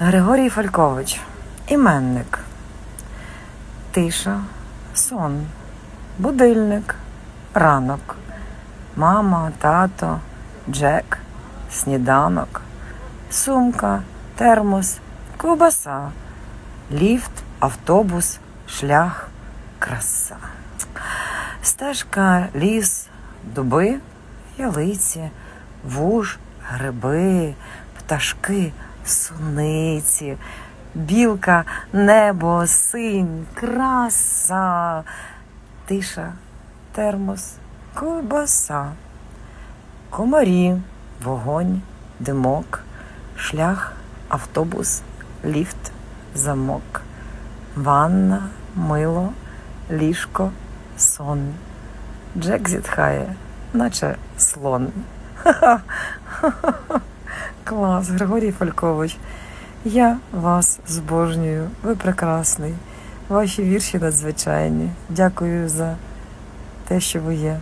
Григорій Фалькович, іменник, тиша, сон, будильник, ранок, мама, тато, Джек, сніданок, сумка, термос, ковбаса, ліфт, автобус, шлях, краса. Стежка, ліс, дуби, ялиці, вуж, гриби, пташки, суниці, білка, небо, синь, краса, тиша, термос, ковбаса, комарі, вогонь, димок, шлях, автобус, ліфт, замок, ванна, мило, ліжко, сон. Джек зітхає, наче слон. Ха-ха-ха. Клас, Григорій Фалькович. Я вас збожнюю. Ви прекрасний. Ваші вірші надзвичайні. Дякую за те, що ви є.